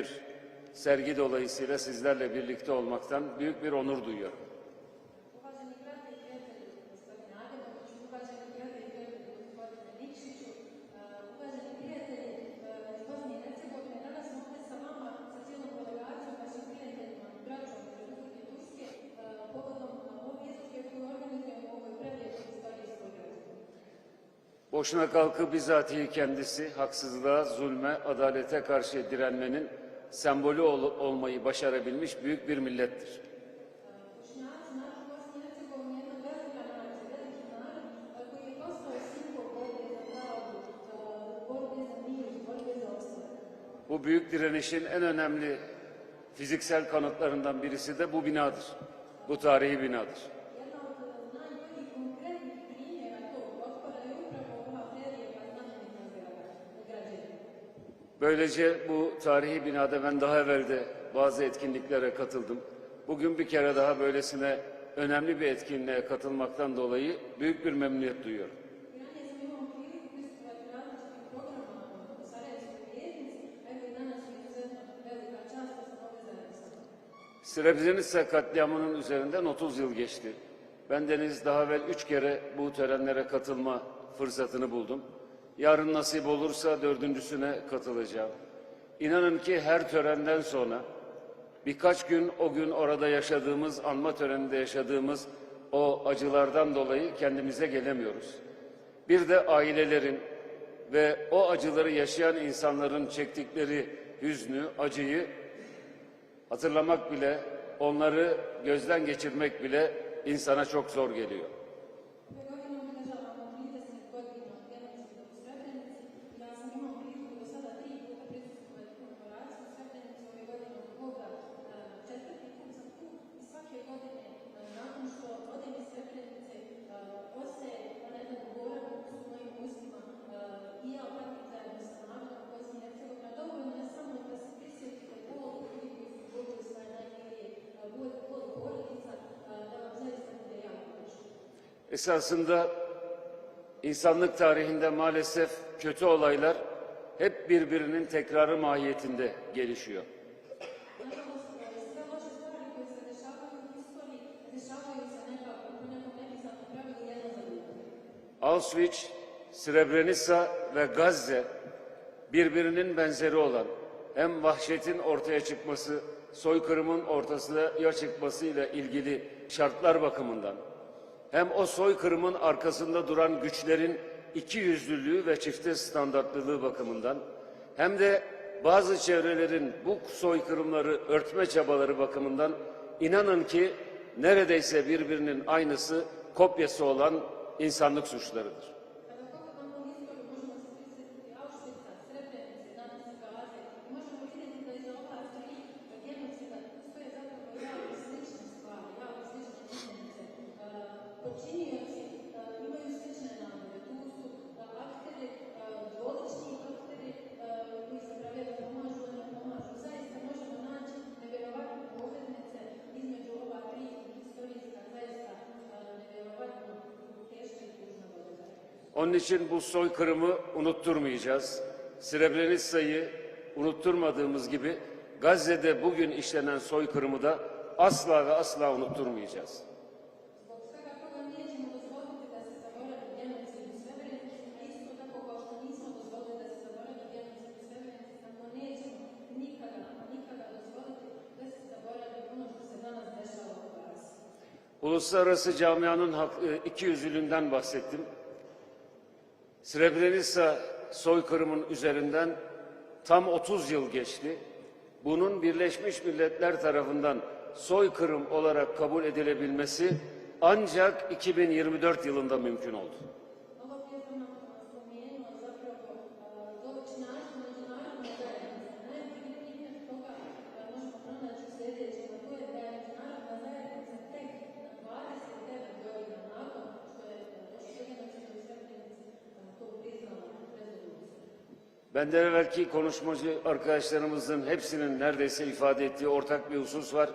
bir sergi dolayısıyla sizlerle birlikte olmaktan büyük bir onur duyuyorum. Boşuna kalkı bizatihi kendisi haksızlığa, zulme, adalete karşı direnmenin sembolü ol- olmayı başarabilmiş büyük bir millettir. Bu büyük direnişin en önemli fiziksel kanıtlarından birisi de bu binadır. Bu tarihi binadır. Böylece bu tarihi binada ben daha evvel de bazı etkinliklere katıldım. Bugün bir kere daha böylesine önemli bir etkinliğe katılmaktan dolayı büyük bir memnuniyet duyuyorum. Srebrenica katliamının üzerinden 30 yıl geçti. Ben deniz daha evvel üç kere bu törenlere katılma fırsatını buldum. Yarın nasip olursa dördüncüsüne katılacağım. İnanın ki her törenden sonra birkaç gün o gün orada yaşadığımız, anma töreninde yaşadığımız o acılardan dolayı kendimize gelemiyoruz. Bir de ailelerin ve o acıları yaşayan insanların çektikleri hüznü, acıyı Hatırlamak bile, onları gözden geçirmek bile insana çok zor geliyor. Esasında insanlık tarihinde maalesef kötü olaylar hep birbirinin tekrarı mahiyetinde gelişiyor. Auschwitz, Srebrenica ve Gazze birbirinin benzeri olan hem vahşetin ortaya çıkması, soykırımın ortasına çıkmasıyla ilgili şartlar bakımından hem o soykırımın arkasında duran güçlerin iki yüzlülüğü ve çifte standartlılığı bakımından hem de bazı çevrelerin bu soykırımları örtme çabaları bakımından inanın ki neredeyse birbirinin aynısı, kopyası olan insanlık suçlarıdır. Onun için bu soykırımı unutturmayacağız. Srebrenica'yı unutturmadığımız gibi Gazze'de bugün işlenen soykırımı da asla ve asla unutturmayacağız. Uluslararası camianın hak, e, iki yüzlülüğünden bahsettim. Srebrenica soykırımın üzerinden tam 30 yıl geçti. Bunun Birleşmiş Milletler tarafından soykırım olarak kabul edilebilmesi ancak 2024 yılında mümkün oldu. Benden evvelki konuşmacı arkadaşlarımızın hepsinin neredeyse ifade ettiği ortak bir husus var.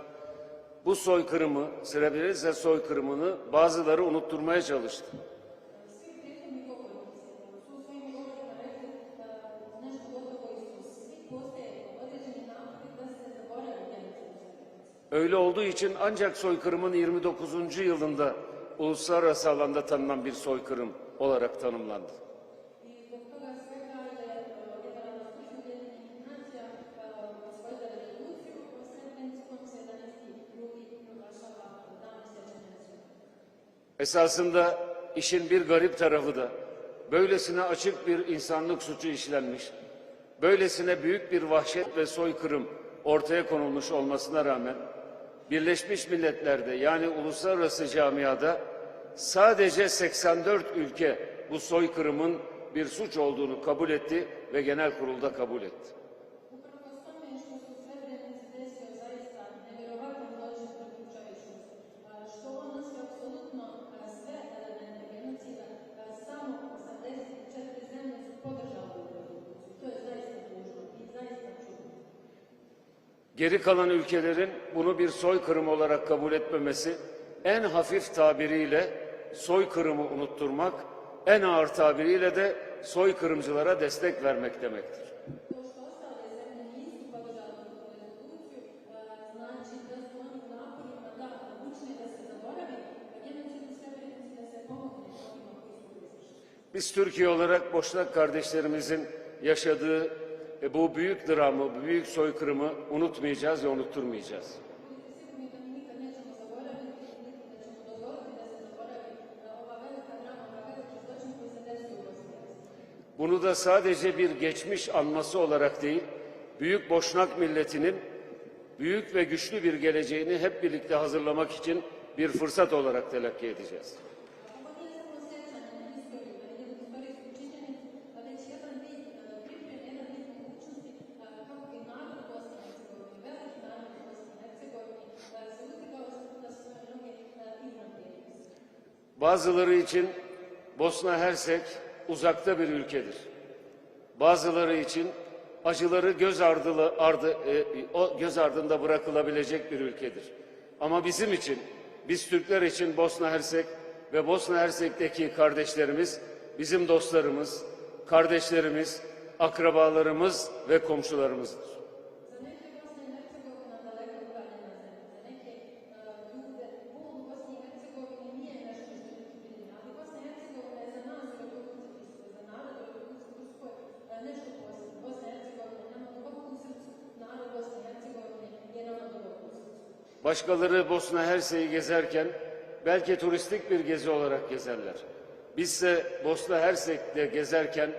Bu soykırımı, Srebrenica soykırımını bazıları unutturmaya çalıştı. Öyle olduğu için ancak soykırımın 29. yılında uluslararası alanda tanınan bir soykırım olarak tanımlandı. Esasında işin bir garip tarafı da böylesine açık bir insanlık suçu işlenmiş, böylesine büyük bir vahşet ve soykırım ortaya konulmuş olmasına rağmen Birleşmiş Milletler'de yani uluslararası camiada sadece 84 ülke bu soykırımın bir suç olduğunu kabul etti ve genel kurulda kabul etti. Geri kalan ülkelerin bunu bir soykırım olarak kabul etmemesi en hafif tabiriyle soykırımı unutturmak, en ağır tabiriyle de soykırımcılara destek vermek demektir. Biz Türkiye olarak Boşnak kardeşlerimizin yaşadığı e, bu büyük dramı, bu büyük soykırımı unutmayacağız ve unutturmayacağız. Bunu da sadece bir geçmiş anması olarak değil, büyük Boşnak milletinin büyük ve güçlü bir geleceğini hep birlikte hazırlamak için bir fırsat olarak telakki edeceğiz. Bazıları için Bosna Hersek uzakta bir ülkedir. Bazıları için acıları göz ardılı, ardı, e, o göz ardında bırakılabilecek bir ülkedir. Ama bizim için, biz Türkler için Bosna Hersek ve Bosna Hersek'teki kardeşlerimiz bizim dostlarımız, kardeşlerimiz, akrabalarımız ve komşularımızdır. Başkaları Bosna Hersek'i gezerken belki turistik bir gezi olarak gezerler. Bizse Bosna Hersek'te gezerken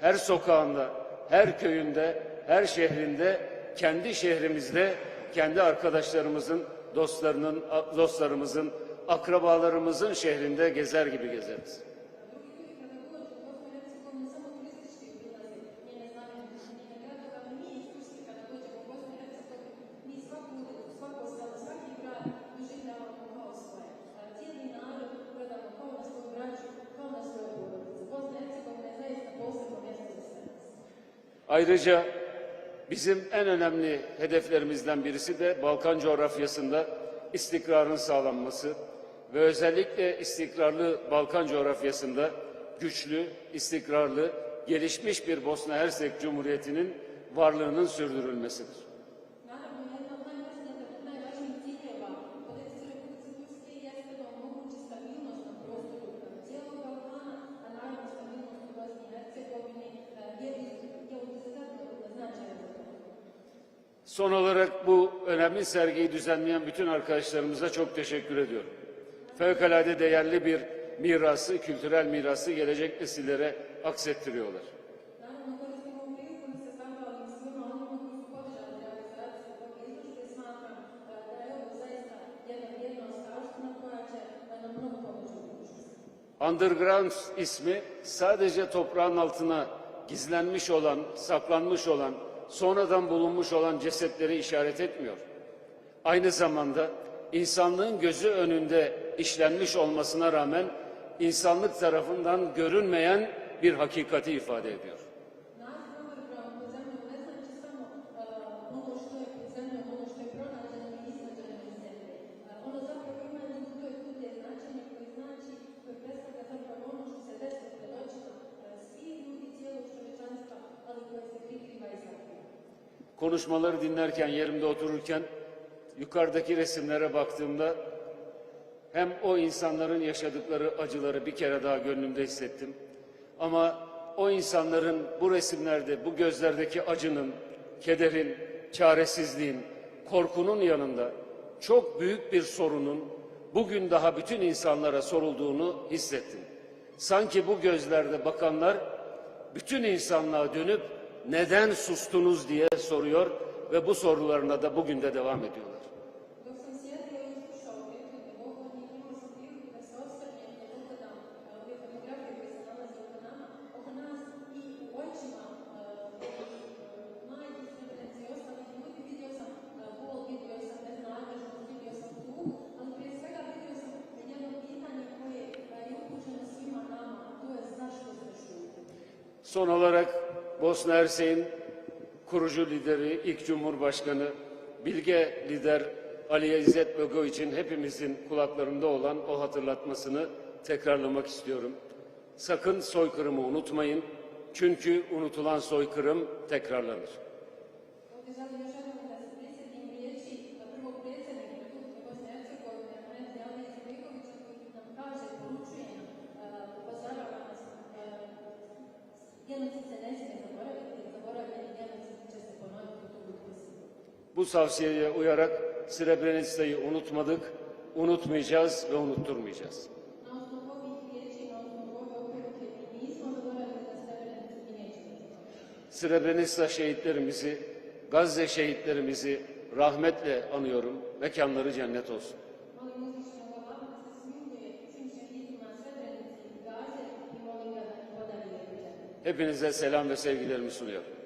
her sokağında, her köyünde, her şehrinde, kendi şehrimizde, kendi arkadaşlarımızın, dostlarının, dostlarımızın, akrabalarımızın şehrinde gezer gibi gezeriz. Ayrıca bizim en önemli hedeflerimizden birisi de Balkan coğrafyasında istikrarın sağlanması ve özellikle istikrarlı Balkan coğrafyasında güçlü, istikrarlı, gelişmiş bir Bosna Hersek Cumhuriyeti'nin varlığının sürdürülmesidir. Son olarak bu önemli sergiyi düzenleyen bütün arkadaşlarımıza çok teşekkür ediyorum. Fevkalade değerli bir mirası, kültürel mirası gelecek nesillere aksettiriyorlar. Underground ismi sadece toprağın altına gizlenmiş olan, saklanmış olan, sonradan bulunmuş olan cesetleri işaret etmiyor. Aynı zamanda insanlığın gözü önünde işlenmiş olmasına rağmen insanlık tarafından görünmeyen bir hakikati ifade ediyor. Konuşmaları dinlerken, yerimde otururken yukarıdaki resimlere baktığımda hem o insanların yaşadıkları acıları bir kere daha gönlümde hissettim. Ama o insanların bu resimlerde, bu gözlerdeki acının, kederin, çaresizliğin, korkunun yanında çok büyük bir sorunun bugün daha bütün insanlara sorulduğunu hissettim. Sanki bu gözlerde bakanlar bütün insanlığa dönüp neden sustunuz diye soruyor ve bu sorularına da bugün de devam ediyorlar. Son olarak Bosna Hersek'in kurucu lideri, ilk Cumhurbaşkanı, bilge lider Ali İzzet Begoviç'in hepimizin kulaklarında olan o hatırlatmasını tekrarlamak istiyorum. Sakın soykırımı unutmayın. Çünkü unutulan soykırım tekrarlanır. Bu tavsiyeye uyarak Srebrenica'yı unutmadık, unutmayacağız ve unutturmayacağız. Srebrenica şehitlerimizi, Gazze şehitlerimizi rahmetle anıyorum. Mekanları cennet olsun. Hepinize selam ve sevgilerimi sunuyorum.